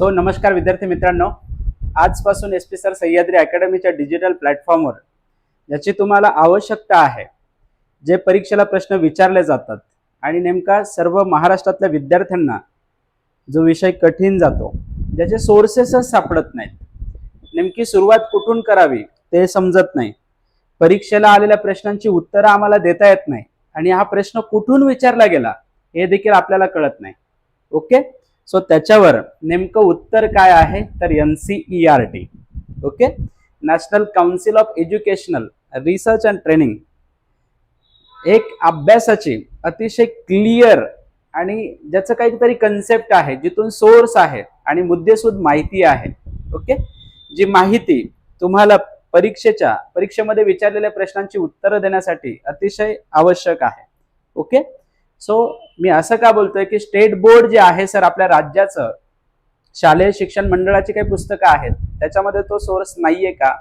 So नमस्कार विद्यार्थी मित्रांनो. आजपासून एस पी सर सह्याद्री अकॅडमीच्या डिजिटल प्लॅटफॉर्मवर याची तुम्हाला आवश्यकता आहे जे परीक्षेला प्रश्न विचारले जातात आणि नेमका सर्व महाराष्ट्रातल्या विद्यार्थ्यांना जो विषय कठीण जातो ज्याचे सोर्सेसच सापडत नाहीत. नेमकी सुरुवात कुठून करावी ते समजत नाही. परीक्षेला आलेल्या प्रश्नांची उत्तरं आम्हाला देता येत नाही आणि हा प्रश्न कुठून विचारला गेला हे देखील आपल्याला कळत नाही. ओके? सो त्याच्यावर नेमकं उत्तर काय आहे? तर N C E R T okay National Council of Educational Research and Training एक अभ्यासाची अतिशय क्लिअर आणि ज्याचं काहीतरी कन्सेप्ट आहे जिथून सोर्स आहे आणि मुद्देसूद माहिती आहे. ओके जी माहिती तुम्हाला परीक्षेच्या परीक्षेमध्ये विचारलेल्या प्रश्नांची उत्तरं देण्यासाठी अतिशय आवश्यक आहे. ओके सो मी असं का बोलतोय की स्टेट बोर्ड जे आहे सर आपल्या राज्याचं शालेय शिक्षण मंडळाची काही पुस्तकं आहेत त्याच्यामध्ये तो सोर्स नाहीये का?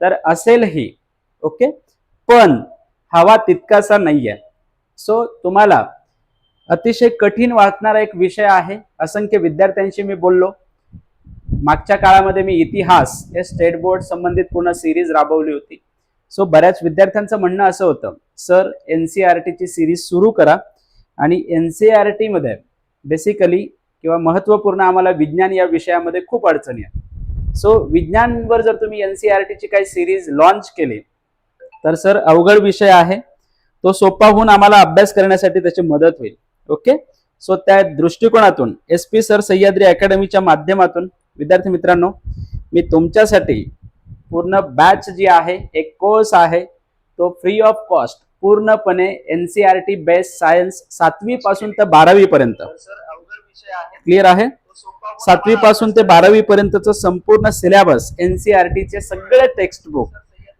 तर असेलही ओके पण हवा तितकासा नाहीये. सो तुम्हाला अतिशय कठीण वाटणारा एक विषय आहे. असंख्य विद्यार्थ्यांशी मी बोललो. मागच्या काळामध्ये मी इतिहास हे स्टेट बोर्ड संबंधित पूर्ण सिरीज राबवली होती. सो बऱ्याच विद्यार्थ्यांचं म्हणणं असं होतं सर एन सी आर टीची सिरीज सुरू करा. आणि एन सी आर टीमध्ये बेसिकली किंवा महत्त्वपूर्ण आम्हाला विज्ञान या विषयामध्ये खूप अडचणी आहेत. सो विज्ञानवर जर तुम्ही एन सी आर टीची काही सिरीज लॉन्च केली तर सर अवघड विषय आहे. तो सोपा होऊन आम्हाला अभ्यास करण्यासाठी त्याची मदत होईल. ओके सो त्या दृष्टिकोनातून एस पी सर सह्याद्री अकॅडमीच्या माध्यमातून विद्यार्थी मित्रांनो मी तुमच्यासाठी पूर्ण बॅच जी आहे एक कोर्स आहे तो फ्री ऑफ कॉस्ट पूर्णपणे N C R T best science सातवी पासून ते बारावी पर्यंत क्लिअर आहे? सातवी पासून ते बारावी पर्यंतचं संपूर्ण सिलेबस एन सी आर टीचे सगळे टेक्स्ट बुक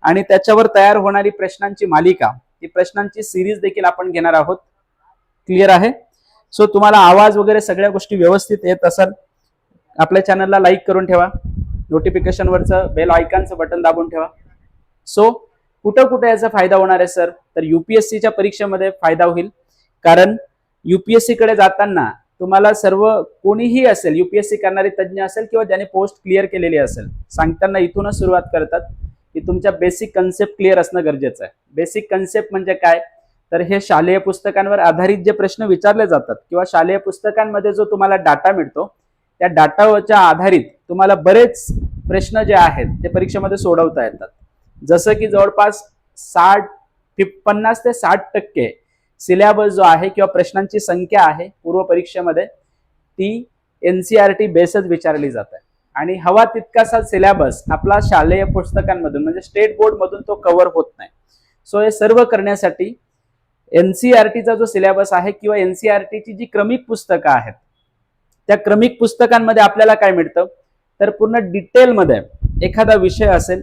आणि त्याच्यावर तयार होणारी प्रश्नांची मालिका ती प्रश्नांची सिरीज देखील आपण घेणार आहोत. क्लिअर आहे? सो तुम्हाला आवाज वगैरे सगळ्या गोष्टी व्यवस्थित येत असाल आपल्या चॅनलला लाईक करून ठेवा. नोटिफिकेशनवरचं बेल आयकॉनचं बटन दाबून ठेवा. सो कुठं कुठं याचा फायदा होणार आहे सर? तर युपीएससीच्या परीक्षेमध्ये फायदा होईल. कारण युपीएससी कडे जाताना तुम्हाला सर्व कोणीही असेल युपीएससी करणारे तज्ज्ञ असेल किंवा ज्याने पोस्ट क्लिअर केलेली असेल सांगताना इथूनच सुरुवात करतात की तुमच्या बेसिक कन्सेप्ट क्लिअर असणं गरजेचं आहे. बेसिक कन्सेप्ट म्हणजे काय? तर हे शालेय पुस्तकांवर आधारित जे प्रश्न विचारले जातात किंवा शालेय पुस्तकांमध्ये जो तुम्हाला डाटा मिळतो त्या डाटाच्या आधारित तुम्हाला बरेच प्रश्न जे आहेत ते परीक्षेमध्ये सोडवता येतात. जसं की जवळपास साठ पन्नास ते साठ टक्के सिलेबस जो आहे किंवा प्रश्नांची संख्या आहे पूर्व परीक्षेमध्ये ती एन सी आर टी बेसच विचारली जात. आहे आणि हवा तितकासा सिलेबस आपला शालेय पुस्तकांमधून म्हणजे स्टेट बोर्ड मधून तो कव्हर होत नाही. सो हे सर्व करण्यासाठी एन सी आर टीचा जो सिलेबस आहे किंवा एन सी आर टीची जी क्रमिक पुस्तकं आहेत त्या क्रमिक पुस्तकांमध्ये आपल्याला काय मिळतं? तर पूर्ण डिटेलमध्ये एखादा विषय असेल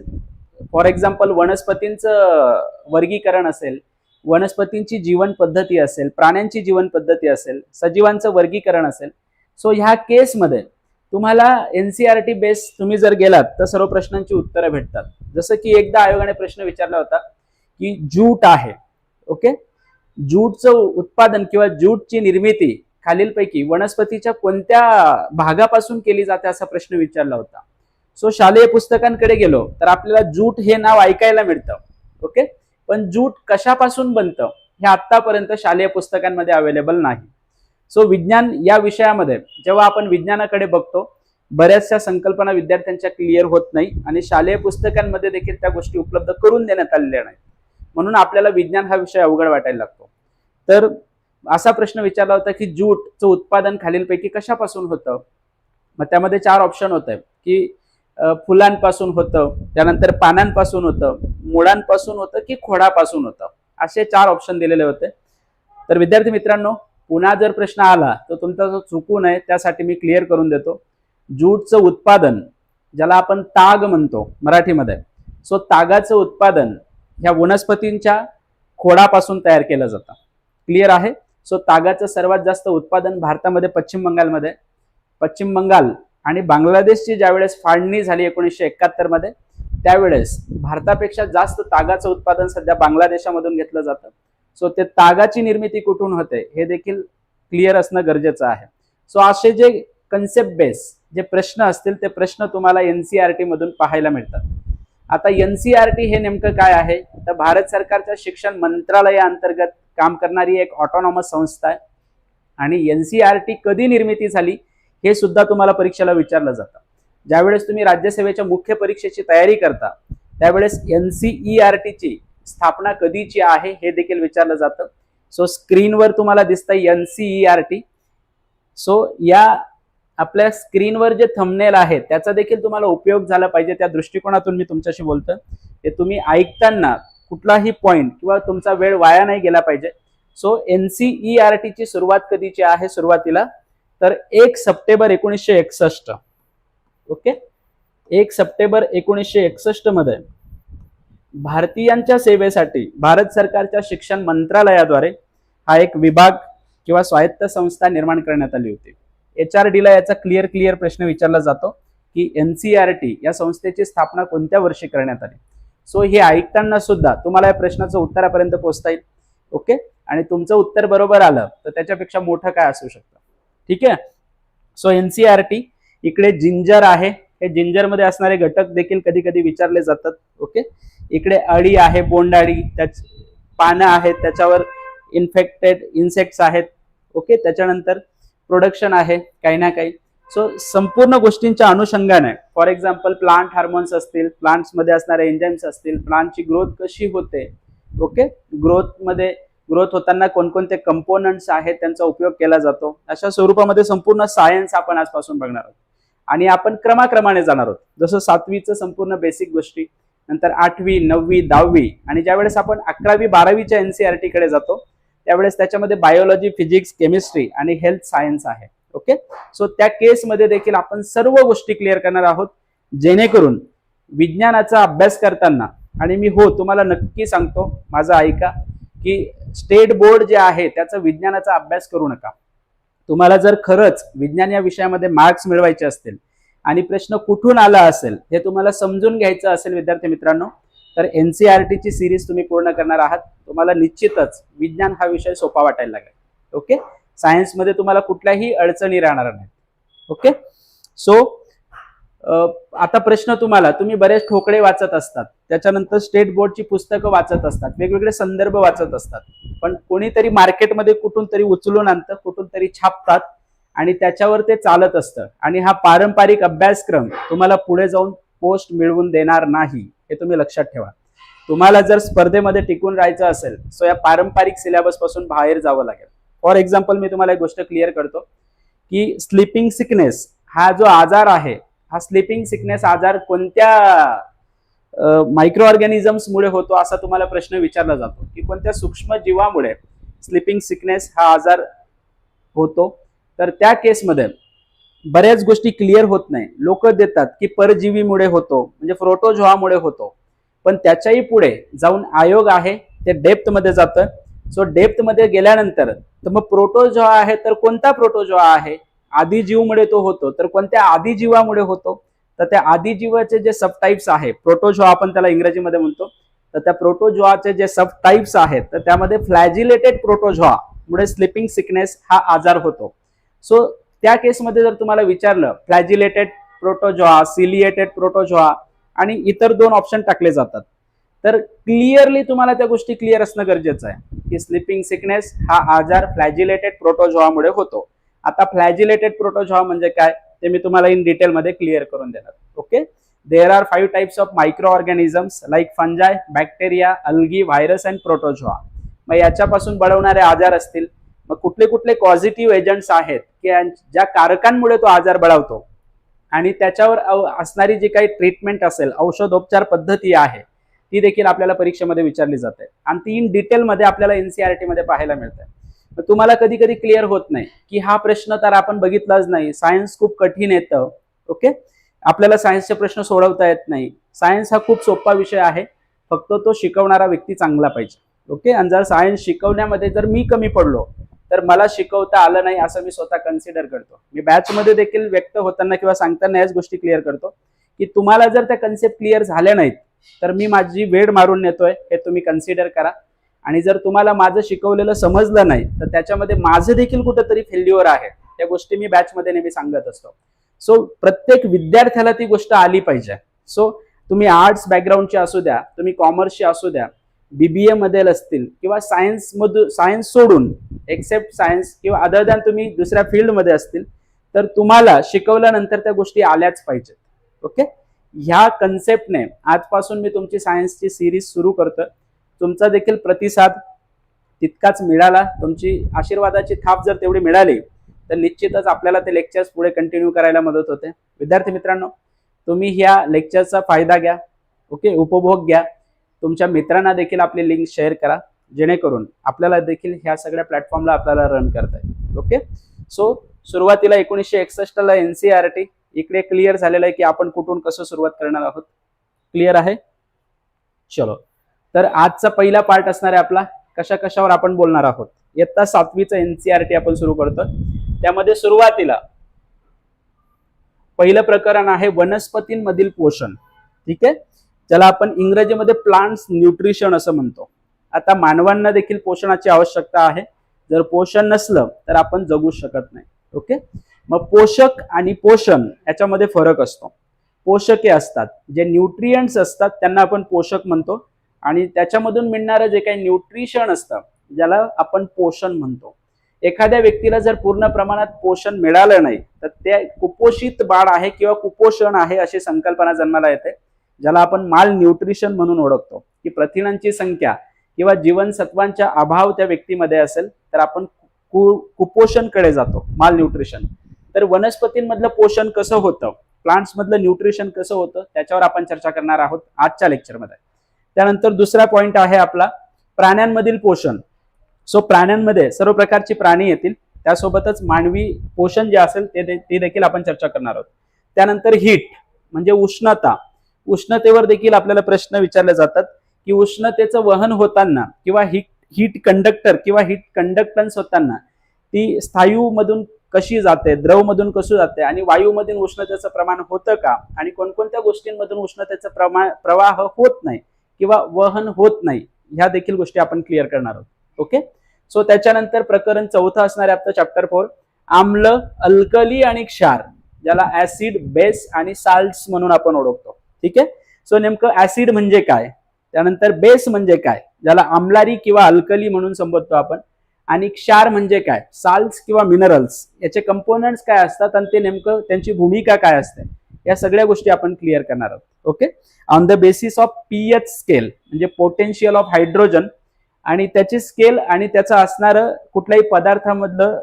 फॉर एक्झाम्पल वनस्पतींचं वर्गीकरण असेल वनस्पतींची जीवन पद्धती असेल प्राण्यांची जीवन पद्धती असेल सजीवांचं वर्गीकरण असेल. सो ह्या केसमध्ये तुम्हाला N C R T base तुम्ही जर गेलात तर सर्व प्रश्नांची उत्तरं भेटतात. जसं की एकदा आयोगाने प्रश्न विचारला होता की जूट आहे ओके? जूटचं उत्पादन किंवा जूटची निर्मिती खालीलपैकी वनस्पतीच्या कोणत्या भागापासून केली जाते असा प्रश्न विचारला होता. सो शालेय पुस्तकांकडे गेलो तर आपल्याला जूट हे नाव ऐकायला मिळतं ओके? पण जूट कशापासून बनतं हे आतापर्यंत शालेय पुस्तकांमध्ये अवेलेबल नाही. सो विज्ञान या विषयामध्ये जेव्हा आपण विज्ञानाकडे बघतो बऱ्याचशा संकल्पना विद्यार्थ्यांच्या क्लिअर होत नाही आणि शालेय पुस्तकांमध्ये देखील त्या गोष्टी उपलब्ध करून देण्यात आलेल्या नाहीत. म्हणून आपल्याला विज्ञान हा विषय अवघड वाटायला लागतो. तर असा प्रश्न विचारला होता की जूटचं उत्पादन खालीलपैकी कशापासून होतं? मग त्यामध्ये चार ऑप्शन होते की फुलांपासून होतं त्यानंतर पानांपासून होतं मुळांपासून होतं की खोडापासून होतं? असे चार ऑप्शन दिलेले होते. तर विद्यार्थी मित्रांनो पुन्हा जर प्रश्न आला तर तुमचा जो चुकू नये त्यासाठी मी क्लिअर करून देतो. जूटचं उत्पादन ज्याला आपण ताग म्हणतो मराठीमध्ये सो तागाचं उत्पादन ह्या वनस्पतींच्या खोडापासून तयार केलं जातं. क्लिअर आहे? सो तागाचं सर्वात जास्त उत्पादन भारतामध्ये पश्चिम बंगालमध्ये. पश्चिम बंगाल आणि बांगलादेशची ज्यावेळेस फाळणी झाली एकोणीसशे एकाहत्तरमध्ये त्यावेळेस भारतापेक्षा जास्त तागाचं उत्पादन सध्या बांगलादेशामधून घेतलं जातं. सो ते तागाची निर्मिती कुठून होते हे देखील क्लिअर असणं गरजेचं आहे. सो असे जे कन्सेप्ट बेस जे प्रश्न असतील ते प्रश्न तुम्हाला एनसीआरटी मधून पाहायला मिळतात. आता एनसीआरटी हे नेमकं काय आहे? तर भारत सरकारच्या शिक्षण मंत्रालयाअंतर्गत काम करणारी एक ऑटोनॉमस संस्था आहे. आणि एनसीआरटी कधी निर्मिती झाली? हे सुद्धा तुम्हाला परीक्षेला विचारलं जातं. ज्यावेळेस तुम्ही राज्यसेवेच्या मुख्य परीक्षेची तयारी करता त्यावेळेस एन सी आर टीची स्थापना कधीची आहे हे देखील विचारलं जातं. सो स्क्रीनवर तुम्हाला दिसतं N C R T so या आपल्या स्क्रीनवर जे थंबनेल आहे त्याचा देखील तुम्हाला उपयोग झाला पाहिजे. त्या दृष्टिकोनातून मी तुमच्याशी बोलतो ते तुम्ही ऐकताना कुठलाही पॉईंट किंवा तुमचा वेळ वाया नाही गेला पाहिजे. सो एन सी आर टीची सुरुवात कधीची आहे? सुरुवातीला तर एक सप्टेंबर एकोणीसशे एकसष्ट. ओके? एक सप्टेंबर एकोणीसशे एकसष्टमध्ये भारतीयांच्या सेवेसाठी भारत सरकारच्या शिक्षण मंत्रालयाद्वारे हा एक विभाग किंवा स्वायत्त संस्था निर्माण करण्यात आली होती. एच आर ला याचा क्लिअर क्लिअर प्रश्न विचारला जातो की एन सी आर टी या संस्थेची स्थापना कोणत्या वर्षी करण्यात आली? सो हे ऐकताना सुद्धा तुम्हाला या प्रश्नाचं उत्तरापर्यंत पोहोचता येईल. ओके? आणि तुमचं उत्तर बरोबर आलं तर त्याच्यापेक्षा मोठं काय असू शकतं? ठीक आहे? So N C R T इकडे जिंजर आहे. हे जिंजरमध्ये असणारे घटक देखील कधी कधी विचारले जातात ओके इकडे अळी आहे बोंडाळी त्याच पानं आहेत त्याच्यावर इन्फेक्टेड इन्सेक्ट्स आहेत ओके त्याच्यानंतर प्रोडक्शन आहे काही ना काही. सो संपूर्ण गोष्टींच्या अनुषंगाने फॉर एक्झाम्पल प्लांट हार्मोन्स असतील प्लांट्समध्ये असणारे एन्झाईम्स असतील प्लांटची ग्रोथ कशी होते ओके ग्रोथमध्ये ग्रोथ होताना कोणकोणते कंपोनंट्स आहेत त्यांचा उपयोग केला जातो. अशा स्वरूपामध्ये संपूर्ण सायन्स आपण आजपासून बघणार आहोत. आणि आपण क्रमाक्रमाने जाणार आहोत. जसं सातवीचं संपूर्ण बेसिक गोष्टी नंतर आठवी नववी दहावी आणि ज्यावेळेस आपण अकरावी बारावीच्या एनसीआरटी कडे जातो त्यावेळेस त्याच्यामध्ये बायोलॉजी फिजिक्स केमिस्ट्री आणि हेल्थ सायन्स आहे. ओके सो त्या केसमध्ये देखील आपण सर्व गोष्टी क्लिअर करणार आहोत. जेणेकरून विज्ञानाचा अभ्यास करताना आणि मी हो तुम्हाला नक्की सांगतो माझं ऐका की स्टेट बोर्ड जे आहे त्याचा विज्ञानाचा अभ्यास करू नका. तुम्हाला जर खरंच विज्ञान या विषयामध्ये मार्क्स मिळवायचे असतील आणि प्रश्न कुठून आला असेल हे तुम्हाला समजून घ्यायचं असेल विद्यार्थी मित्रांनो तर एन सी आर टीची सिरीज तुम्ही पूर्ण करणार आहात. तुम्हाला निश्चितच विज्ञान हा विषय सोपा वाटायला लागेल. ओके सायन्समध्ये तुम्हाला कुठल्याही अडचणी राहणार नाहीत. ओके सो आता प्रश्न तुम्हाला तुम्ही बरेच ठोकळे वाचत असतात. त्याच्यानंतर स्टेट बोर्डची पुस्तकं वाचत असतात. वेगवेगळे संदर्भ वाचत असतात. पण कोणीतरी मार्केटमध्ये कुठून तरी उचलून आणतं कुठून तरी छापतात आणि त्याच्यावर ते चालत असतं. आणि हा पारंपरिक अभ्यासक्रम तुम्हाला पुढे जाऊन पोस्ट मिळवून देणार नाही हे तुम्ही लक्षात ठेवा. तुम्हाला जर स्पर्धेमध्ये टिकून राहायचं असेल सो या पारंपरिक सिलेबसपासून बाहेर जावं लागेल. फॉर एक्झाम्पल मी तुम्हाला एक गोष्ट क्लिअर करतो की स्लिपिंग सिकनेस हा जो आजार आहे हा स्लिपिंग सिकनेस आजार कोणत्या मायक्रो ऑर्गॅनिझम्समुळे होतो असा तुम्हाला प्रश्न विचारला जातो. की कोणत्या सूक्ष्म जीवामुळे स्लिपिंग सिकनेस हा आजार होतो? तर त्या केसमध्ये बऱ्याच गोष्टी क्लिअर होत नाही. लोक देतात की परजीवीमुळे होतो म्हणजे फ्रोटोझोआमुळे होतो. पण त्याच्याही पुढे जाऊन आयोग आहे ते डेप्थमध्ये जातं. सो डेप्थमध्ये गेल्यानंतर तर मग प्रोटोझोआ आहे तर कोणता प्रोटोझोआ आहे? आदिजीवमुळे तो होतो तर कोणत्या आदिजीवामुळे होतो? तर त्या आदिजीवाचे जे सब टाईप्स आहे प्रोटोझोआ आपण त्याला इंग्रजीमध्ये म्हणतो तर त्या प्रोटोजोआचे जे सब टाईप्स आहेत तर त्यामध्ये फ्लॅजिलेटेड प्रोटोझोआ मुळे स्लिपिंग सिकनेस हा आजार होतो. सो त्या केसमध्ये जर तुम्हाला विचारलं फ्लॅजिलेटेड प्रोटोझोआ सिलिएटेड प्रोटोझोआ आणि इतर दोन ऑप्शन टाकले जातात तर क्लिअरली तुम्हाला त्या गोष्टी क्लिअर असणं गरजेचं आहे की स्लिपिंग सिकनेस हा आजार फ्लॅजिलेटेड प्रोटोझोआमुळे होतो. आता फ्लॅजिलेटेड प्रोटोजॉ म्हणजे काय ते मी तुम्हाला इन डिटेलमध्ये क्लिअर करून देणार. Okay? There are five types of micro organisms like fungi bacteria algae virus and protozoa मग याच्यापासून बळवणारे आजार असतील. मग कुठले कुठले पॉझिटिव्ह एजंट्स आहेत की ज्या कारकांमुळे तो आजार बळावतो? आणि त्याच्यावर असणारी जी काही ट्रीटमेंट असेल औषधोपचार पद्धती आहे ती देखील आपल्याला परीक्षेमध्ये विचारली जाते. आणि ती इन डिटेलमध्ये आपल्याला एनसीआरटी मध्ये पाहायला मिळते. तुम्हाला कधी कधी क्लिअर होत नाही की हा प्रश्न तर आपण बघितलाच नाही. सायन्स खूप कठीण येतं ओके आपल्याला सायन्सचे प्रश्न सोडवता येत नाही. सायन्स हा खूप सोपा विषय आहे. फक्त तो शिकवणारा व्यक्ती चांगला पाहिजे ओके आणि जर सायन्स शिकवण्यामध्ये जर मी कमी पडलो तर मला शिकवता आलं नाही असं मी स्वतः कन्सिडर करतो. मी बॅचमध्ये देखील व्यक्त होताना किंवा सांगताना याच गोष्टी क्लिअर करतो की तुम्हाला जर त्या कन्सेप्ट क्लिअर झाल्या नाहीत तर मी माझी वेळ मारून नेतोय हे तुम्ही कन्सिडर करा. आणि जर तुम्हाला माझं शिकवलेलं समजलं नाही तर त्याच्यामध्ये माझं देखील कुठंतरी फेल्युअर आहे. त्या गोष्टी मी बॅचमध्ये नेहमी सांगत असतो. सो प्रत्येक विद्यार्थ्याला ती गोष्ट आली पाहिजे. सो तुम्ही आर्ट्स बॅकग्राऊंडचे असू द्या तुम्ही कॉमर्सचे असू द्या बीबीए मध्ये असतील किंवा सायन्स मधून सायन्स सोडून एक्सेप्ट सायन्स किंवा अदर दॅन तुम्ही दुसऱ्या फील्डमध्ये असतील तर तुम्हाला शिकवल्यानंतर त्या गोष्टी आल्याच पाहिजेत. ओके ह्या कन्सेप्टने आजपासून मी तुमची सायन्सची सिरीज सुरू करतो तुमचा देखील प्रतिसाद तितकाच मिळाला. तुमची आशीर्वादाची थाप जर तेवढी मिळाली तर निश्चितच आपल्याला ते लेक्चर्स पुढे कंटिन्यू करायला मदत होते. विद्यार्थी मित्रांनो तुम्ही ह्या लेक्चरचा फायदा घ्या ओके? उपभोग घ्या. तुमच्या मित्रांना देखील आपली लिंक शेअर करा जेणेकरून आपल्याला देखील ह्या सगळ्या प्लॅटफॉर्मला आपल्याला रन करता येईल ओके? सो सुरुवातीला एकोणीसशे एकसष्टला एन सी आर टी इकडे क्लिअर झालेलं आहे की आपण कुठून कसं सुरुवात करणार आहोत. क्लिअर आहे? चलो. तर आजचा पहिला पार्ट असणार आहे आपला. कशा कशावर आपण बोलणार आहोत? इयत्ता सातवीचं एनसीआरटी आपण सुरू करतो त्यामध्ये सुरुवातीला पहिलं प्रकरण आहे वनस्पतींमधील पोषण. ठीक आहे? ज्याला आपण इंग्रजीमध्ये प्लांट्स न्यूट्रिशन असं म्हणतो. आता मानवांना देखील पोषणाची आवश्यकता आहे. जर पोषण नसलं तर आपण जगू शकत नाही. ओके? मग पोषक आणि पोषण याच्यामध्ये फरक असतो. पोषके असतात. जे न्यूट्रियंट्स असतात त्यांना आपण पोषक म्हणतो. आणि त्याच्यामधून मिळणारं जे काही न्यूट्रिशन असतं ज्याला आपण पोषण म्हणतो. एखाद्या व्यक्तीला जर पूर्ण प्रमाणात पोषण मिळालं नाही तर ते कुपोषित बाळ आहे किंवा कुपोषण आहे अशी संकल्पना जन्माला येते ज्याला आपण माल न्यूट्रिशन म्हणून ओळखतो. की प्रथिनांची संख्या किंवा जीवनसत्वांचा अभाव त्या व्यक्तीमध्ये असेल तर आपण कु कुपोषणकडे जातो माल न्यूट्रिशन तर वनस्पतींमधलं पोषण कसं होतं? प्लांट्स मधलं न्यूट्रिशन कसं होतं? त्याच्यावर आपण चर्चा करणार आहोत आजच्या लेक्चरमध्ये त्यानंतर दुसरा पॉइंट आहे आपला प्राण्यांमधील पोषण. सो प्राण्यांमध्ये सर्व प्रकारची प्राणी येतील. त्यासोबतच मानवी पोषण जे असेल ते दे- ते देखील आपण चर्चा करणार आहोत. त्यानंतर हीट म्हणजे उष्णता. उष्णतेवर देखील आपल्याला प्रश्न विचारले जातात की उष्णतेचं वहन होताना किंवा हीट हीट कंडक्टर किंवा हीट कंडक्टन्स होताना ती स्थायूमधून कशी जाते द्रवमधून कशी जाते आणि वायूमधून उष्णतेचं प्रमाण होतं का? आणि कोणकोणत्या गोष्टींमधून उष्णतेचं प्रमाण प्रवाह होत नाही? किंवा वहन होत नाही ह्या देखील गोष्टी आपण क्लिअर करणार आहोत. ओके सो त्याच्यानंतर प्रकरण चौथं असणार आहे आपलं चॅप्टर फोर आम्ल अल्कली आणि क्षार ज्याला ऍसिड बेस आणि साल्ट्स म्हणून आपण ओळखतो. ठीक आहे? सो नेमकं ऍसिड म्हणजे काय? त्यानंतर बेस म्हणजे काय? ज्याला आम्लारी किंवा अल्कली म्हणून संबोधतो आपण. आणि क्षार म्हणजे काय? साल्स किंवा मिनरल्स याचे कंपोनंट्स काय असतात आणि ते नेमकं त्यांची भूमिका काय असते? या सगळ्या गोष्टी आपण क्लिअर करणार आहोत. Okay on the basis of pH scale म्हणजे पोटेन्शियल ऑफ हायड्रोजन आणि त्याची स्केल आणि त्याचं असणारं कुठल्याही पदार्थामधलं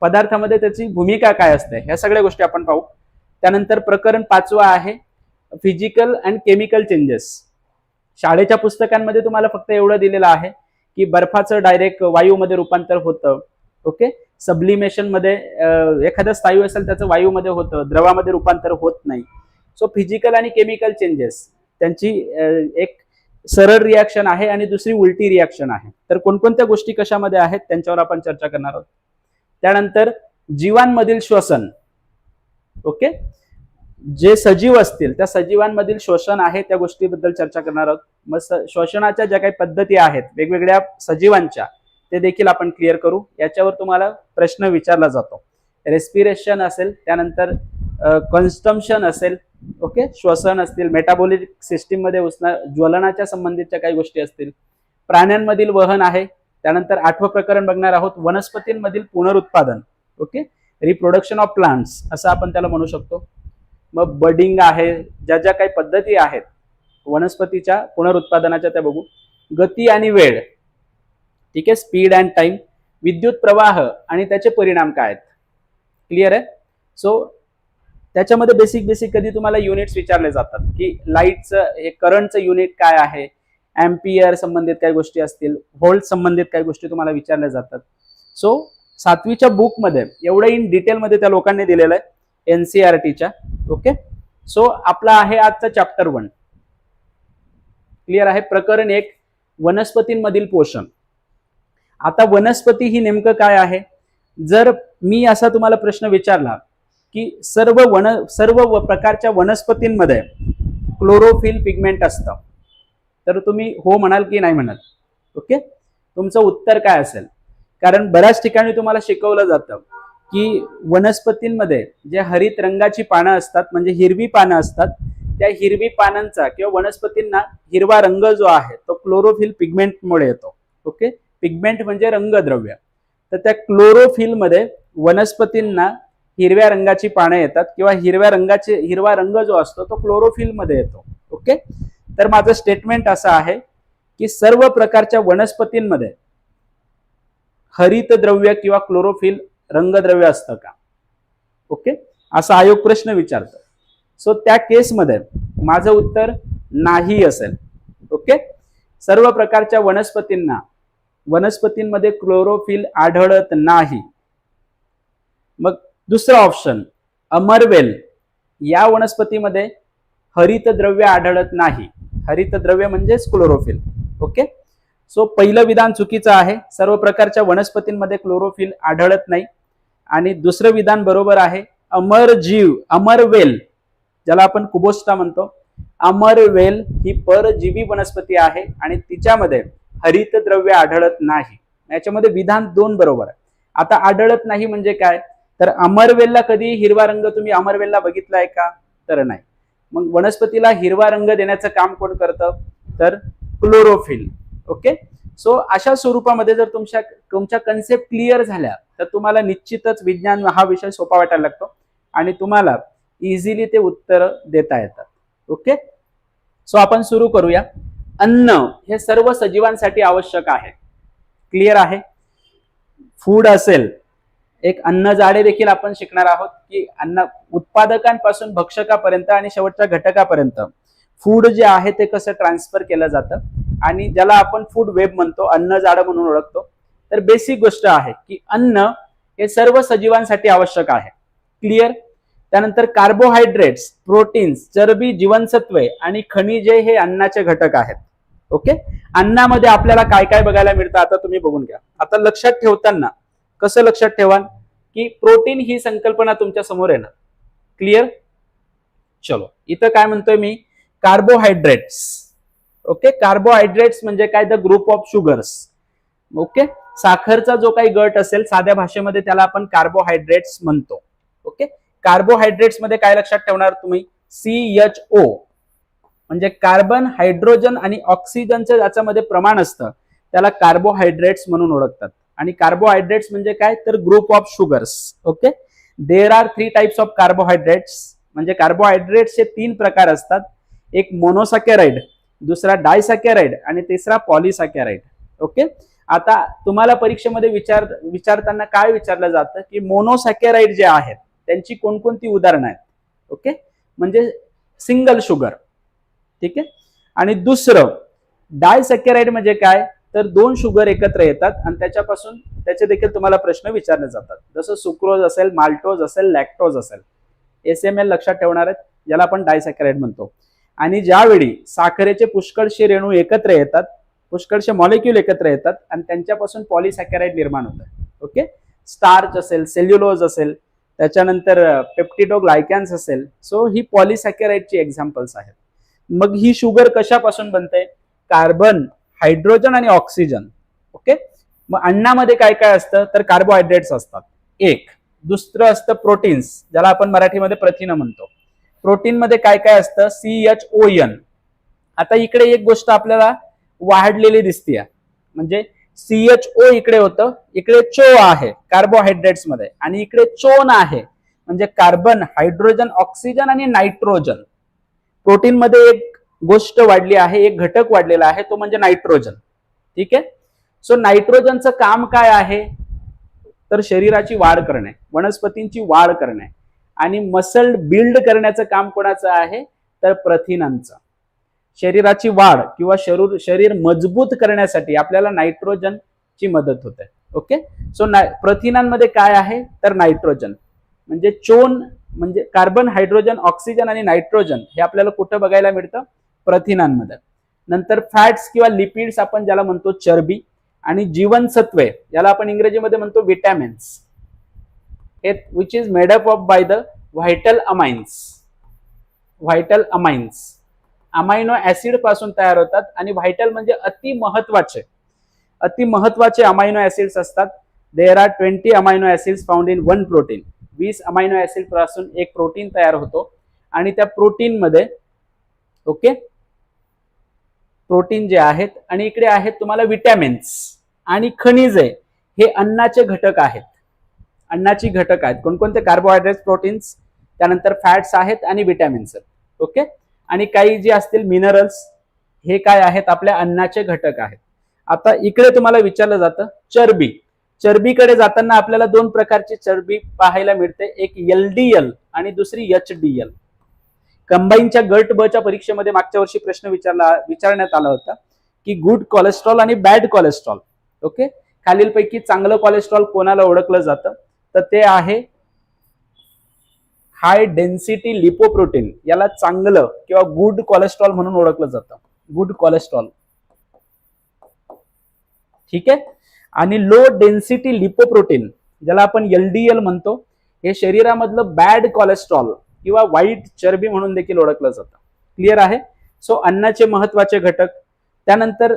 पदार्थामध्ये त्याची भूमिका काय असते ह्या सगळ्या गोष्टी आपण पाहू. त्यानंतर प्रकरण पाचवा आहे फिजिकल अँड केमिकल चेंजेस शाळेच्या पुस्तकांमध्ये तुम्हाला फक्त एवढं दिलेलं आहे की बर्फाचं डायरेक्ट वायूमध्ये रूपांतर होतं. ओके सबलिमेशनमध्ये एखादं स्थायू असेल त्याचं वायूमध्ये होतं द्रवामध्ये रूपांतर होत नाही. सो फिजिकल आणि केमिकल चेंजेस त्यांची एक सरळ रिॲक्शन आहे आणि दुसरी उलटी रिॲक्शन आहे. तर कोणकोणत्या गोष्टी कशामध्ये आहेत त्यांच्यावर आपण चर्चा करणार आहोत. त्यानंतर जीवांमधील श्वसन. ओके? जे सजीव असतील त्या सजीवांमधील शोषण आहे त्या गोष्टीबद्दल चर्चा करणार आहोत. मग स- श्वसनाच्या ज्या काही पद्धती आहेत वेगवेगळ्या सजीवांच्या ते देखील आपण क्लिअर करू. याच्यावर तुम्हाला प्रश्न विचारला जातो. रेस्पिरेशन असेल त्यानंतर कन्स्टम्शन असेल ओके श्वसन असतील मेटाबॉलिक सिस्टीममध्ये उसना ज्वलनाच्या संबंधितच्या काही गोष्टी असतील. प्राण्यांमधील वहन आहे त्यानंतर आठवं प्रकरण बघणार आहोत वनस्पतींमधील पुनरुत्पादन ओके रिप्रोडक्शन ऑफ प्लांट्स असं आपण त्याला म्हणू शकतो. मग बडिंग आहे ज्या ज्या काही पद्धती आहेत वनस्पतीच्या पुनरुत्पादनाच्या त्या बघू. गती आणि वेळ ठीक आहे? स्पीड अँड टाइम विद्युत प्रवाह आणि त्याचे परिणाम काय आहेत? क्लिअर आहे? सो त्याच्यामध्ये बेसिक बेसिक कधी तुम्हाला युनिट्स विचारले जातात की लाईटचं हे करंटचं युनिट काय आहे? एम्पियर संबंधित काही गोष्टी असतील व्होल्ट संबंधित काही गोष्टी तुम्हाला विचारल्या जातात. सो सातवीच्या बुकमध्ये एवढं इन डिटेलमध्ये त्या लोकांनी दिलेलं आहे एन सी आर टीच्या ओके सो आपला आहे आजचा चॅप्टर वन क्लिअर आहे? प्रकरण एक वनस्पतींमधील पोषण. आता वनस्पती ही नेमकं काय आहे? जर मी असा तुम्हाला प्रश्न विचारला की सर्व वन सर्व व- प्रकारच्या वनस्पतींमध्ये क्लोरोफिल पिगमेंट असतं तर तुम्ही हो म्हणाल की नाही म्हणाल ओके? तुमचं उत्तर काय असेल? कारण बऱ्याच ठिकाणी तुम्हाला शिकवलं जातं की वनस्पतींमध्ये जे हरित रंगाची पानं असतात म्हणजे हिरवी पानं असतात त्या हिरवी पानांचा किंवा वनस्पतींना हिरवा रंग जो आहे तो क्लोरोफिल पिगमेंटमुळे येतो ओके? पिगमेंट म्हणजे रंगद्रव्य. तर त्या क्लोरोफिलमध्ये वनस्पतींना हिरव्या रंगाची पानं येतात किंवा हिरव्या रंगाचे हिरवा रंग जो असतो तो क्लोरोफिलमध्ये येतो. ओके? तर माझं स्टेटमेंट असं आहे की सर्व प्रकारच्या वनस्पतींमध्ये हरित द्रव्य किंवा क्लोरोफिल रंगद्रव्य असतं का? ओके? असा आयोग प्रश्न विचारतो. सो त्या केसमध्ये माझं उत्तर नाही असेल. ओके? सर्व प्रकारच्या वनस्पतींना वनस्पतींमध्ये क्लोरोफिल आढळत नाही. मग दुसरं ऑप्शन अमरवेल. या वनस्पतीमध्ये हरित द्रव्य आढळत नाही. हरित द्रव्य म्हणजेच क्लोरोफिल. ओके? सो पहिलं विधान चुकीचं आहे. सर्व प्रकारच्या वनस्पतींमध्ये क्लोरोफिल आढळत नाही. आणि दुसरं विधान बरोबर आहे अमर जीव अमरवेल ज्याला आपण कुबोस्टा म्हणतो. अमरवेल ही परजीवी वनस्पती आहे आणि तिच्यामध्ये हरित द्रव्य आढळत नाही. याच्यामध्ये विधान दोन बरोबर आहे. आता आढळत नाही म्हणजे काय? तर अमरवेलला कधी हिरवा रंग तुम्ही अमरवेलला बघितलाय का? तर नाही. मग वनस्पतीला हिरवा रंग देण्याचं काम कोण करतं? तर क्लोरोफिल. ओके? सो अशा स्वरूपामध्ये जर तुमच्या तुमच्या कन्सेप्ट क्लिअर झाल्या तर तुम्हाला निश्चितच विज्ञान हा विषय सोपा वाटायला लागतो. आणि तुम्हाला इझिली ते उत्तर देता येतात. ओके? सो आपण सुरू करूया. अन्न हे सर्व सजीवांसाठी आवश्यक आहे. क्लिअर आहे? फूड असेल एक अन्न जाडे देखील आपण शिकणार आहोत की अन्न उत्पादकांपासून भक्षकापर्यंत आणि शेवटच्या घटकापर्यंत फूड जे आहे ते कसं ट्रान्सफर केलं जातं आणि ज्याला आपण फूड वेब म्हणतो अन्न जाडं म्हणून ओळखतो. तर बेसिक गोष्ट आहे की अन्न हे सर्व सजीवांसाठी आवश्यक आहे. क्लिअर त्यानंतर कार्बोहायड्रेट्स प्रोटीन्स चरबी जीवनसत्वे आणि खनिजे हे अन्नाचे घटक आहेत. ओके? अन्नामध्ये आपल्याला काय काय बघायला मिळतं आता तुम्ही बघून घ्या. आता लक्षात ठेवताना कसं लक्षात ठेवाल? की प्रोटीन ही संकल्पना तुमच्यासमोर येणार. क्लिअर चलो. इथं काय म्हणतोय मी? Carbohydrates okay? कार्बोहायड्रेट्स म्हणजे काय? The group of sugars okay? साखरचा जो काही गट असेल साध्या भाषेमध्ये त्याला आपण कार्बोहायड्रेट्स म्हणतो. ओके? कार्बोहायड्रेट्समध्ये काय लक्षात ठेवणार तुम्ही? सी एच ओ म्हणजे कार्बन हायड्रोजन आणि ऑक्सिजनचं ज्याच्यामध्ये प्रमाण असतं त्याला कार्बोहायड्रेट्स म्हणून ओळखतात. आणि कार्बोहायड्रेट्स म्हणजे काय? तर group of sugars okay there are three types of carbohydrates म्हणजे कार्बोहायड्रेट्सचे तीन प्रकार असतात. एक मोनोसॅकॅराइड दुसरा डायसॅकॅराइड आणि तिसरा पॉलिसॅकॅराइड ओके आता तुम्हाला परीक्षेमध्ये विचार विचारताना काय विचारलं जातं की मोनोसॅकॅराइड जे आहेत त्यांची कोणकोणती उदाहरणं आहेत ओके म्हणजे सिंगल शुगर ठीक आहे? आणि दुसरं डायसॅकॅराइड म्हणजे काय? तर दोन शुगर एकत्र येतात आणि त्याच्यापासून त्याचे देखील तुम्हाला प्रश्न विचारले जातात. जसं सुक्रोज असेल माल्टोज असेल लॅक्टोज असेल. एस एम एल लक्षात ठेवणार आहेत ज्याला आपण डायसॅकॅराइड म्हणतो. आणि ज्यावेळी साखरेचे पुष्कळशे रेणू एकत्र येतात पुष्कळशे मॉलिक्यूल एकत्र येतात आणि त्यांच्यापासून पॉलिसॅकॅराइड निर्माण होतं. ओके? स्टार्च असेल सेल्युलोज असेल त्याच्यानंतर पेप्टिडोग्लायकॅन्स असेल. सो ही पॉलिसॅकॅराइडची एक्झाम्पल्स आहेत. मग ही शुगर कशापासून बनते? कार्बन हायड्रोजन आणि ऑक्सिजन. ओके? मग अन्नामध्ये काय काय असतं? तर कार्बोहायड्रेट्स असतात. एक. दुसरं असतं प्रोटीन्स ज्याला आपण मराठीमध्ये प्रथिन म्हणतो. प्रोटीन मध्ये काय काय असतं? सी एच ओ एन आता इकडे एक गोष्ट आपल्याला वाढलेली दिसते म्हणजे सी एच ओ इकडे होतं इकडे चो आहे कार्बोहायड्रेट्समध्ये. आणि इकडे चोन आहे. म्हणजे कार्बन हायड्रोजन ऑक्सिजन आणि नायट्रोजन. प्रोटीन मध्ये एक गोष्ट वाढली आहे एक घटक वाढलेला आहे तो म्हणजे नायट्रोजन. ठीक आहे? सो नायट्रोजनचं काम काय आहे? तर शरीराची वाढ करणे वनस्पतींची वाढ करणे आणि मसल बिल्ड करण्याचं काम कोणाचं आहे? तर प्रथिनांचं. शरीराची वाढ किंवा शरीर शरीर मजबूत करण्यासाठी आपल्याला नायट्रोजनची मदत होते. ओके? सो प्रथिनांमध्ये काय आहे? तर नायट्रोजन. म्हणजे चोन म्हणजे कार्बन हायड्रोजन ऑक्सिजन आणि नायट्रोजन हे आपल्याला कुठं बघायला मिळतं? प्रथिनांमध्ये. नंतर फॅट्स किंवा लिपिड्स आपण ज्याला म्हणतो चरबी आणि जीवनसत्वे याला आपण इंग्रजीमध्ये म्हणतो विटॅमिन्स. हे which is made up of by the vital amines vital amines amino ऍसिडपासून तयार होतात आणि व्हायटल म्हणजे अति महत्त्वाचे. अति महत्त्वाचे अमायनो ऍसिड्स असतात. There are twenty amino acids found in one protein वीस अमायनो ऍसिडपासून एक प्रोटीन तयार होतो. आणि त्या प्रोटीन मध्ये ओके प्रोटीन जे आहेत आणि इकडे आहेत तुम्हाला विटॅमिन्स आणि खनिजे हे अन्नाचे घटक आहेत. अन्नाची घटक आहेत. कोणकोणते? कार्बोहायड्रेट्स प्रोटीन्स त्यानंतर फॅट्स आहेत आणि विटॅमिन्स आहेत. ओके? आणि काही जे असतील मिनरल्स हे काय आहेत? आपल्या अन्नाचे घटक आहेत. आता इकडे तुम्हाला विचारलं जातं चरबी. चरबीकडे जाताना आपल्याला दोन प्रकारची चरबी पाहायला मिळते. एक एल डी एल आणि दुसरी एच डी एल. कंबाईनच्या गट ब च्या परीक्षेमध्ये मागच्या वर्षी प्रश्न विचारला विचारण्यात आला होता की गुड कोलेस्ट्रॉल आणि बॅड कोलेस्ट्रॉल ओके खालीलपैकी चांगलं कोलेस्ट्रॉल कोणाला ओळखलं जातं? तर ते आहे हाय डेन्सिटी लिपोप्रोटीन याला चांगलं किंवा गुड कोलेस्ट्रॉल म्हणून ओळखलं जातं. गुड कोलेस्ट्रॉल ठीक आहे? आणि लो डेन्सिटी लिपोप्रोटीन ज्याला आपण एलडीएल म्हणतो हे शरीरामधलं बॅड कोलेस्ट्रॉल किंवा वाईट चरबी म्हणून देखील ओळखलं जातं. क्लिअर आहे? सो अन्नाचे महत्त्वाचे घटक. त्यानंतर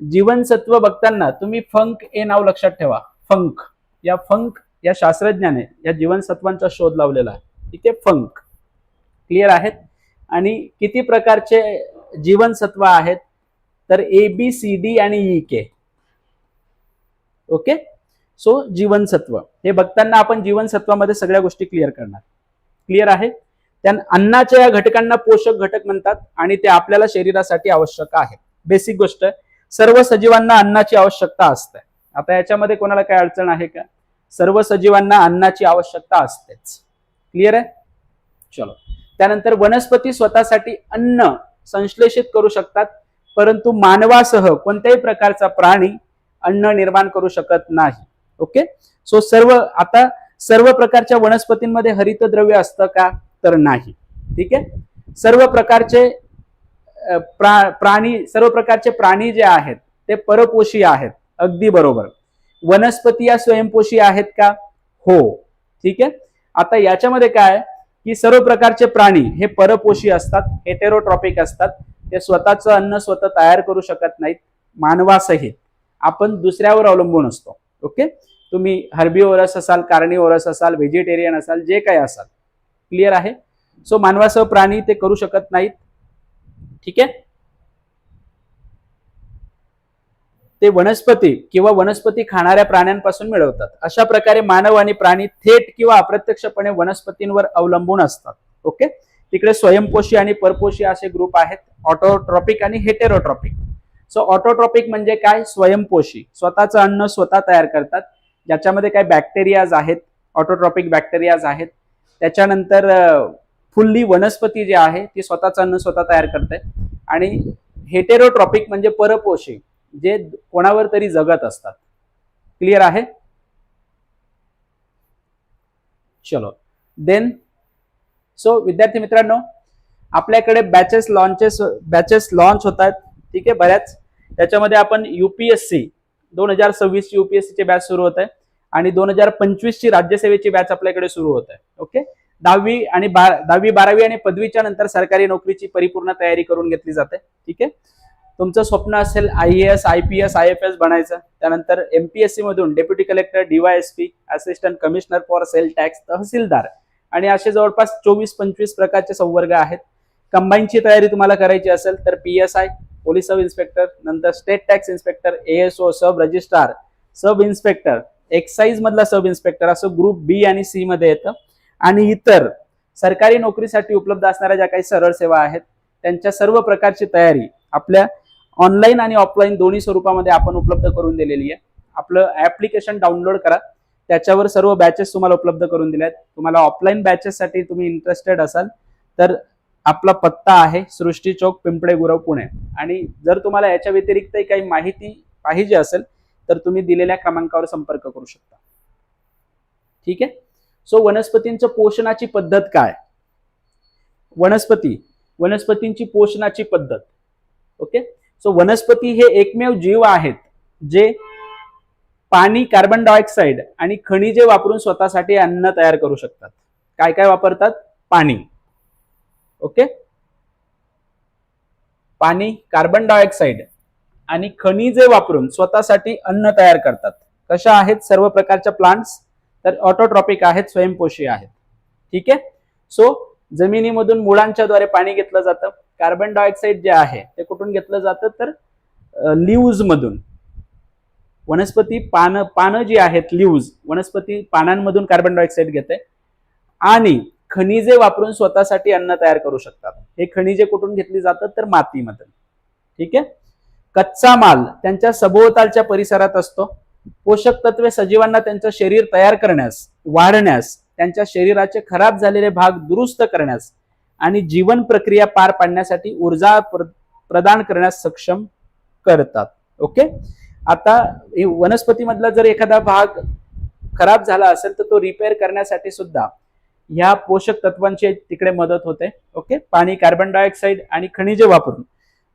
जीवनसत्व बघताना तुम्ही फंक हे नाव लक्षात ठेवा. फंक या फंक या शास्त्रज्ञाने या जीवनसत्वांचा शोध लावलेला आहे. ठीक आहे? फंक क्लिअर आहेत? आणि किती प्रकारचे जीवनसत्व आहेत? तर ए बी सी डी आणि ई के ओके? सो जीवनसत्व. हे बघताना आपण जीवनसत्वामध्ये सगळ्या गोष्टी क्लिअर करणार. क्लिअर आहे? त्या अन्नाच्या या घटकांना पोषक घटक म्हणतात आणि ते आपल्याला शरीरासाठी आवश्यक आहे. बेसिक गोष्ट सर्व सजीवांना अन्नाची आवश्यकता असते. आता याच्यामध्ये कोणाला काय अडचण आहे का? सर्व सजीवांना अन्नाची आवश्यकता असतेच. क्लिअर आहे? चलो. त्यानंतर वनस्पती स्वतःसाठी अन्न संश्लेषित करू शकतात परंतु मानवासह कोणत्याही प्रकारचा प्राणी अन्न निर्माण करू शकत नाही. ओके सो सर्व आता सर्व प्रकारच्या वनस्पतींमध्ये हरितद्रव्य असतं का? तर नाही. ठीक आहे? सर्व प्रकारचे प्रा प्राणी सर्व प्रकारचे प्राणी जे आहेत ते परपोषी आहेत. अगदी बरोबर. वनस्पती या स्वयंपोषी आहेत का? हो. ठीक आहे? आता याच्यामध्ये काय? की सर्व प्रकारचे प्राणी हे परपोषी असतात हेटेरोट्रॉपिक असतात. ते स्वतःचं अन्न स्वतः तयार करू शकत नाहीत. मानवासहित. आपण दुसऱ्यावर अवलंबून असतो. ओके तुम्ही हर्बीओरस असाल कार्निओरस असाल व्हेजिटेरियन असाल जे काही असाल. क्लिअर आहे? सो मानवासह प्राणी ते करू शकत नाहीत. ठीक आहे? ते वनस्पती किंवा वनस्पती खाणाऱ्या प्राण्यांपासून मिळवतात. अशा प्रकारे मानव आणि प्राणी थेट किंवा अप्रत्यक्षपणे वनस्पतींवर अवलंबून असतात. ओके तिकडे स्वयंपोषी आणि परपोषी असे ग्रुप आहेत. ऑटोट्रॉपिक आणि हेटेरोट्रॉपिक सो ऑटोट्रॉपिक म्हणजे काय? स्वयंपोषी स्वतःचं अन्न स्वतः तयार करतात. ज्याच्यामध्ये काय बॅक्टेरियाज आहेत ऑटोट्रॉपिक बॅक्टेरियाज आहेत. त्याच्यानंतर फुल्ली वनस्पती जी आहे ती स्वतःचं अन्न स्वतः तयार करते. आणि हेटेरोट्रॉपिक म्हणजे परपोषी जे कोणावर तरी जगत असतात. क्लिअर आहे? चलो. देन सो विद्यार्थी मित्रांनो आपल्याकडे बॅचेस लॉन्चेस बॅचेस लॉन्च होत आहेत ठीक आहे? बऱ्याच त्याच्यामध्ये आपण युपीएससी दोन हजार सव्वीस ची युपीएससी ची बॅच सुरू होत आहे आणि दोन हजार पंचवीस ची राज्यसेवेची बॅच आपल्याकडे सुरू होत आहे. ओके दहावी आणि बारा दहावी बारावी आणि पदवीच्या नंतर सरकारी नोकरीची परिपूर्ण तयारी करून घेतली जाते. ठीक आहे? तुमचं स्वप्न असेल I S I P S I F S बनायचं. त्यानंतर एमपीएससी मधून deputy collector DYSP assistant commissioner for sale tax tehsildar. आणि असे जवळपास चोवीस पंचवीस प्रकारचे संवर्ग आहेत. कंबाईनची तयारी तुम्हाला करायची असेल तर P S I police sub inspector नंतर state tax inspector ASO sub registrar sub inspector excise मधला सब इन्स्पेक्टर असं ग्रुप बी आणि सी मध्ये येतं. आणि इतर सरकारी नोकरीसाठी उपलब्ध असणाऱ्या ज्या काही सरळ सेवा आहेत त्यांच्या सर्व प्रकारची तयारी आपल्या ऑनलाईन आणि ऑफलाईन दोन्ही स्वरूपामध्ये आपण उपलब्ध करून दिलेली आहे. आपलं ऍप्लिकेशन डाउनलोड करा. त्याच्यावर सर्व बॅचेस तुम्हाला उपलब्ध करून दिल्या आहेत तुम्हाला ऑफलाईन बॅचेससाठी तुम्ही इंटरेस्टेड असाल तर आपला पत्ता आहे सृष्टी चौक पिंपळे गुरव पुणे. आणि जर तुम्हाला याच्या व्यतिरिक्तही काही माहिती पाहिजे असेल तर तुम्ही दिलेल्या क्रमांकावर संपर्क करू शकता. ठीक आहे? सो वनस्पतींचं पोषणाची पद्धत काय? वनस्पती वनस्पतींची पोषणाची पद्धत. ओके सो वनस्पती हे एकमेव जीव आहेत जे पाणी कार्बन डायऑक्साईड आणि खनिजे वापरून स्वतःसाठी अन्न तयार करू शकतात. काय काय वापरतात? पाणी. ओके? पाणी कार्बन डायऑक्साईड आणि खनिजे वापरून स्वतःसाठी अन्न तयार करतात. कशा आहेत सर्व प्रकारच्या प्लांट्स तर ऑटोट्रॉपिक आहेत स्वयंपोषी आहेत. ठीक आहे? सो जमिनीमधून मुळांच्या द्वारे पाणी घेतलं जातं. कार्बन डायऑक्साईड जे आहे ते कुठून घेतलं जातं? तर लिव्ज मधून. वनस्पती पानं पानं जी आहेत लिव्ज वनस्पती पानांमधून कार्बन डायऑक्साईड घेते. आणि खनिजे वापरून स्वतःसाठी अन्न तयार करू शकतात. हे खनिजे कुठून घेतली जातात? तर मातीमधून. ठीक आहे? कच्चा माल त्यांच्या सभोवतालच्या परिसरात असतो. पोषक तत्वे सजीवांना त्यांचं शरीर तयार करण्यास वाढण्यास त्यांच्या शरीराचे खराब झालेले भाग दुरुस्त करण्यास आणि जीवन प्रक्रिया पार पाडण्यासाठी ऊर्जा प्र- प्रदान करण्यास सक्षम करतात. ओके? आता वनस्पतीमधला जर एखादा भाग खराब झाला असेल तर तो रिपेअर करण्यासाठी सुद्धा ह्या पोषक तत्वांची तिकडे मदत होते ओके पाणी कार्बन डायऑक्साईड आणि खनिजे वापरून.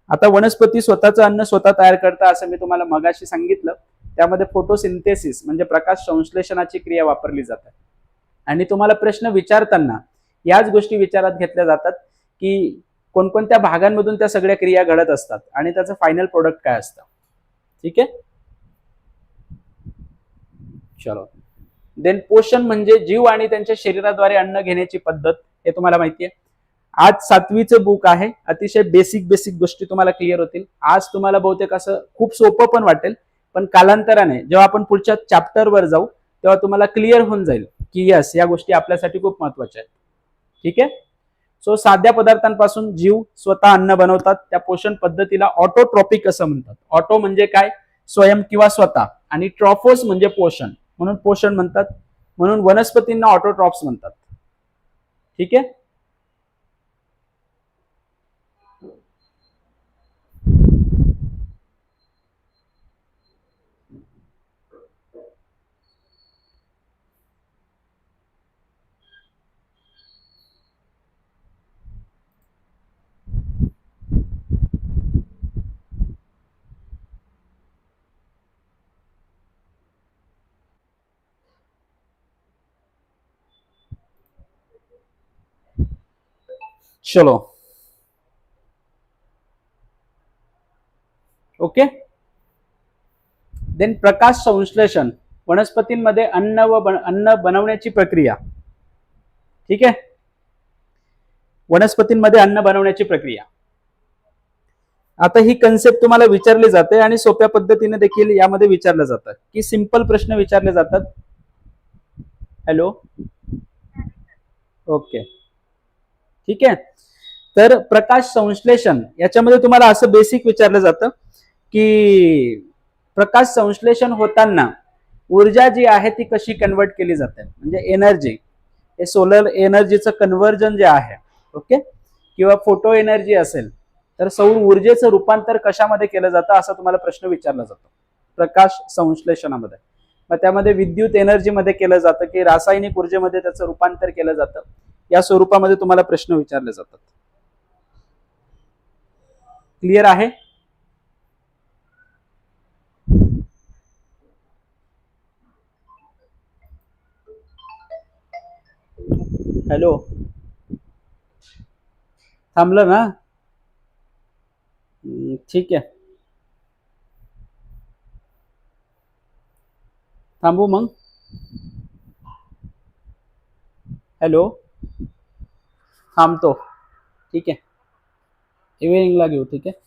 आता वनस्पती स्वतःचं अन्न स्वतः तयार करता असं मी तुम्हाला मगाशी सांगितलं. त्यामध्ये फोटोसिंथेसिस म्हणजे प्रकाश संश्लेषणाची क्रिया वापरली जाते. आणि तुम्हाला प्रश्न विचारताना याच गोष्टी विचारात घेतल्या जातात की कोणकोणत्या भागांमधून त्या सगळ्या क्रिया घडत असतात आणि त्याचं फायनल प्रोडक्ट काय असतं. ठीक आहे? चलो. देन पोषण म्हणजे जीव आणि त्यांच्या शरीराद्वारे अन्न घेण्याची पद्धत हे तुम्हाला माहिती आहे. आज सातवीचं बुक आहे. अतिशय बेसिक बेसिक गोष्टी तुम्हाला क्लिअर होतील. आज तुम्हाला बहुतेक असं खूप सोपं पण वाटेल पण कालांतराने जेव्हा आपण पुढच्या चॅप्टरवर जाऊ तेव्हा तुम्हाला क्लिअर होऊन जाईल की यस या गोष्टी आपल्यासाठी खूप महत्त्वाच्या आहेत. ठीक आहे? सो साध्या पदार्थांपासून जीव स्वतः अन्न बनवतात. त्या पोषण पद्धतीला ऑटोट्रॉपिक असं म्हणतात. ऑटो म्हणजे काय? स्वयं किंवा स्वतः. आणि ट्रॉफोस म्हणजे पोषण. म्हणून पोषण म्हणतात. म्हणून वनस्पतींना ऑटोट्रॉप्स म्हणतात. ठीक आहे? चलो। ओके देन प्रकाश संश्लेषण वनस्पतींमध्ये अन्न व बन- अन्न बनवण्याची प्रक्रिया. ठीक आहे? वनस्पतींमध्ये अन्न बनवण्याची प्रक्रिया. आता ही कन्सेप्ट तुम्हाला विचारली जाते आणि सोप्या पद्धतीने देखील यामध्ये विचारलं जातं. की सिंपल प्रश्न विचारले जातात. हॅलो ओके ठीक आहे? तर प्रकाश संश्लेषण याच्यामध्ये तुम्हाला असं बेसिक विचारलं जातं की प्रकाश संश्लेषण होताना ऊर्जा जी आहे ती कशी कन्वर्ट केली जाते? म्हणजे एनर्जी हे सोलर एनर्जीचं कन्वर्जन जे आहे ओके किंवा फोटो एनर्जी असेल तर सौर ऊर्जेचं रूपांतर कशामध्ये केलं जातं असा तुम्हाला प्रश्न विचारला जातो. प्रकाश संश्लेषणामध्ये. मग त्यामध्ये विद्युत एनर्जीमध्ये केलं जातं की रासायनिक ऊर्जेमध्ये त्याचं रूपांतर केलं जातं. या स्वरूपामध्ये तुम्हाला प्रश्न विचारले जातात. क्लिअर आहे? हॅलो थांबलं ना? ठीक आहे. थांबू मग. हॅलो थांबतो ठीक आहे इव्हिनिंगला घेऊ ठीक आहे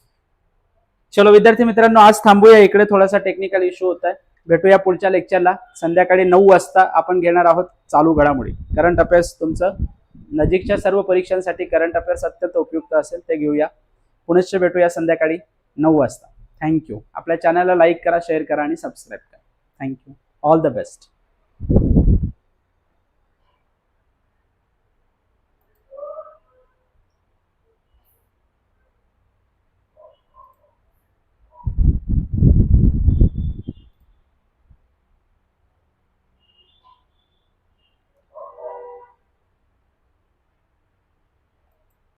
चलो विद्यार्थी मित्रांनो आज थांबूया इकडे थोडासा टेक्निकल इश्यू होत आहे भेटूया पुढच्या लेक्चरला संध्याकाळी नऊ वाजता आपण घेणार आहोत चालू घडामोडी करंट अफेअर्स तुमचं नजीकच्या सर्व परीक्षांसाठी करंट अफेअर्स अत्यंत उपयुक्त असेल ते घेऊया पुनश्च भेटूया संध्याकाळी नऊ वाजता थँक्यू आपल्या चॅनलला लाईक करा शेअर करा आणि सबस्क्राईब करा थँक्यू ऑल द बेस्ट